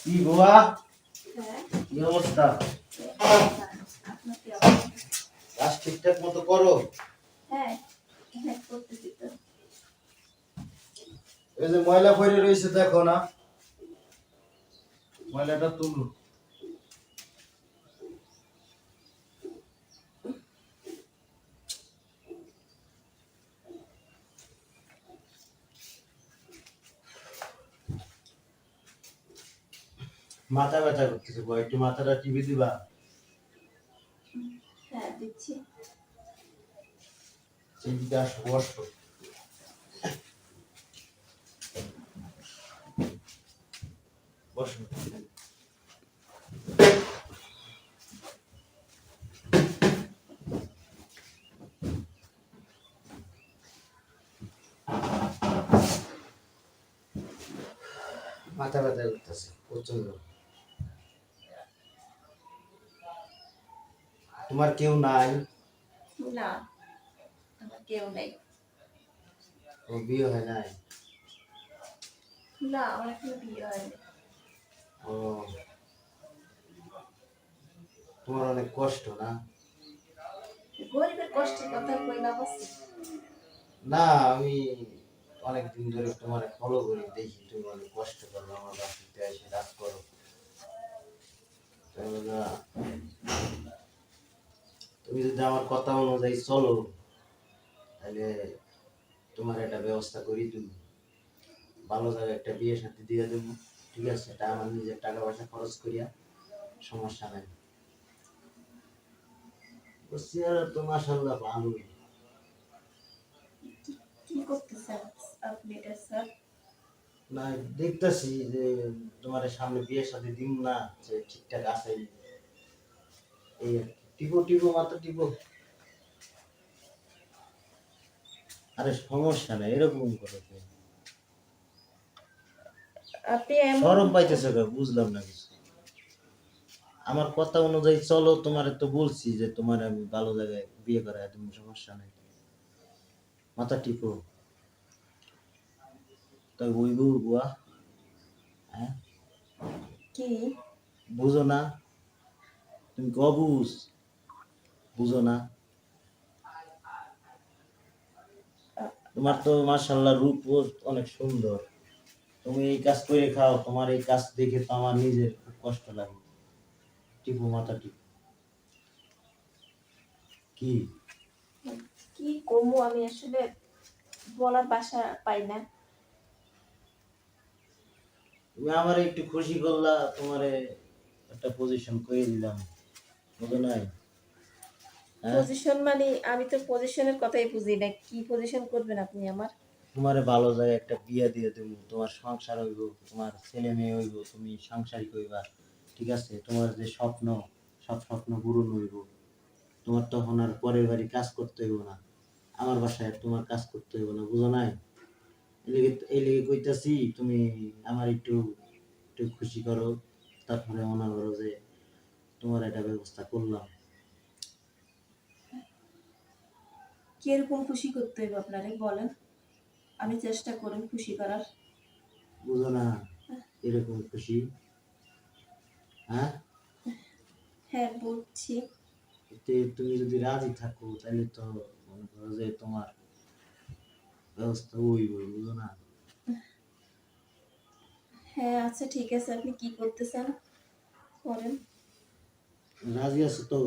কি গোয়া কি অবস্থা? কাজ ঠিকঠাক মতো করো। এই যে ময়লা পড়ে রয়েছে, দেখো না। ময়লাটা তুলো। মাথা ব্যথা করতেছে গো একটু মাথাটা টিপে দিবা? হ্যাঁ দিচ্ছি। সেদিকে আসো বসো। বসো। মাথা ব্যথা করতেছে প্রচণ্ড তোমার কেউ নাই? না আমার কেউ নেই। ও বিয়ে হয় নাই? না আমার এখনও বিয়ে হয়নি। ও তোমার অনেক কষ্ট না? গরিবের কষ্টের কথা কই না বসে। না আমি অনেক দিন ধরে তোমার ফলো করি দেখি তুমি অনেক কষ্ট করো আমার বাসাতে এসে রাত করো। তাহলে তুমি যদি আমার কথা অনুযায়ী চলো তাহলে তোমার একটা ব্যবস্থা করি তুমি। ভালো জায়গায় একটা বিয়ে সাথে দিয়ে দেবো ঠিক আছে? এটা আমার নিজের টাকা পয়সা খরচ করিয়া সমস্যা নাই। তো মাসাল্লাহ ভালোই। না দেখতেছি যে তোমার সামনে বিয়ের সাথে দিন না যে ঠিকঠাক আছে। এই আর। টিপো টিপো মাত্র টিপো। আরে সমস্যা নাই এরকম করে। আপনি এমন সরম পাইতেছে বুঝলাম না কিছু। আমার কথা অনুযায়ী চলো তোমার তো বলছি যে তোমার আমি ভালো জায়গায় বিয়ে করা একদম সমস্যা নাই। মাথা টিপো। তাই ওই বউ বুয়া হ্যাঁ? কি? বুঝো না। তুমি ক বুঝ না। তোমার তো মার্শাল্লাহ রূপ অনেক সুন্দর। তুমি এই কাজ করে খাও তোমার এই কাজ দেখে তো আমার নিজের খুব কষ্ট লাগে। টিপু মাথা টিপু। কি? কি কমু আমি আসলে বলার ভাষা পাই না। তুমি আমার একটু খুশি করলা তোমারে একটা পজিশন করে দিলাম। বুঝো নাই? পজিশন মানে আমি তো পজিশনের কথাই বুঝি না। কি পজিশন করবেন আপনি আমার? তোমারে ভালো জায়গায় একটা বিয়া দিয়ে দেবো তোমার সংসার হইব তোমার ছেলে মেয়ে হইব তুমি সাংসারিক হইবা ঠিক আছে? তোমার যে স্বপ্ন সব স্বপ্ন পূরণ হইব। তোমার তখন আর পরের বাড়ি কাজ করতে হইব না। আমার বাসায় তোমার কাজ করতে হইব না বুঝো নাই? এই লেগে এই লেগে কইতাছি তুমি আমার একটু একটু খুশি করো। তারপরে মনে করো যে তোমার একটা ব্যবস্থা করলাম। কীরকম খুশি করতে হইব আপনারে? বলেন। আমি চেষ্টা করুন খুশি করার। বুঝো না এরকম খুশি? হ্যাঁ? হ্যাঁ বুঝছি। তুমি যদি রাজি থাকো তাহলে তো মনে করো যে তোমার ব্যবস্থা হইব বুঝো না? হ্যাঁ আচ্ছা ঠিক আছে। আপনি কি করতেছেন? করেন রাজি আছো তো?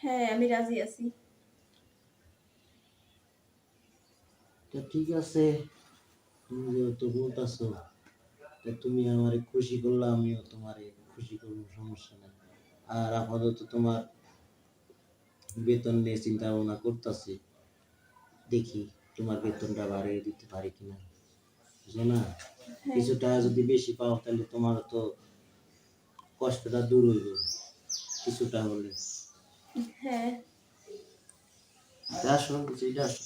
হ্যাঁ আমি রাজি আছি। ঠিক আছে। তুমি যেহেতু বলতেছো তুমি আমারে খুশি করলে আমিও তোমারে খুশি করব সমস্যা নাই। আর আপাতত তোমার বেতন নিয়ে চিন্তা ভাবনা করতেছি। দেখি তোমার বেতনটা বাড়িয়ে দিতে পারি কিনা। বুঝো না? হ্যাঁ। কিছু টাকা যদি বেশি পাও তাহলে তোমার তো কষ্টটা দূর হইব কিছুটা হলে। হ্যাঁ। এটা আসো কিছু এটা আসো।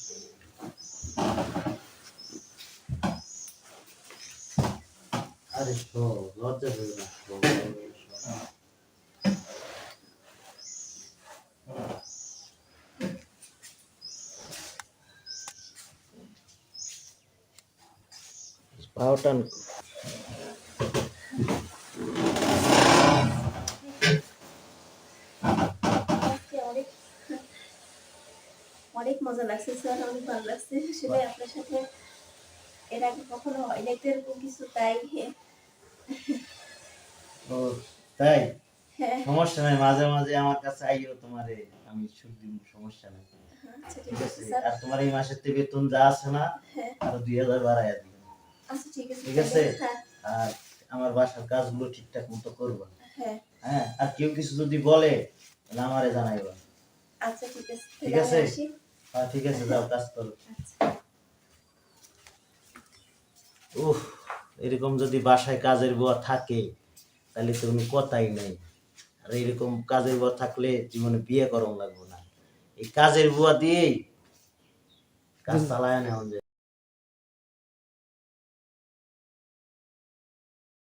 আরে শো লজ্জা না শো। অনেক মজা লাগছে, স্যার, অনেক ভালো লাগছে আসলে আপনার সাথে এর আগে কখনো হয় এরকম কিছু তাই ও তাই? হ্যাঁ। সমস্যা নাই মাঝে মাঝে আমার কাছে আইও তোমারে আমি সুখ দিব সমস্যা নাই। আচ্ছা ঠিক আছে আর তোমার এই মাসের থেকে বেতন যা আছে না হ্যাঁ। আরও দুই হাজার বাড়াইয়া দিও। আচ্ছা ঠিক আছে ঠিক আছে? হ্যাঁ। আর আমার বাসার কাজগুলো ঠিকঠাক মতো করবা। হ্যাঁ। হ্যাঁ? আর কেউ কিছু যদি বলে তাহলে আমারে জানাইবা। আচ্ছা ঠিক আছে ঠিক আছে? হ্যাঁ ঠিক আছে যাও কাজ করো। আচ্ছা। উফ। এরকম যদি বাসায় কাজের বুয়া থাকে, তাহলে তো কোনো কথাই নেই। আর এরকম কাজের বুয়া থাকলে জীবনে বিয়ে করম লাগবো না। এই কাজের বুয়া দিয়েই কাজ চালায় যায়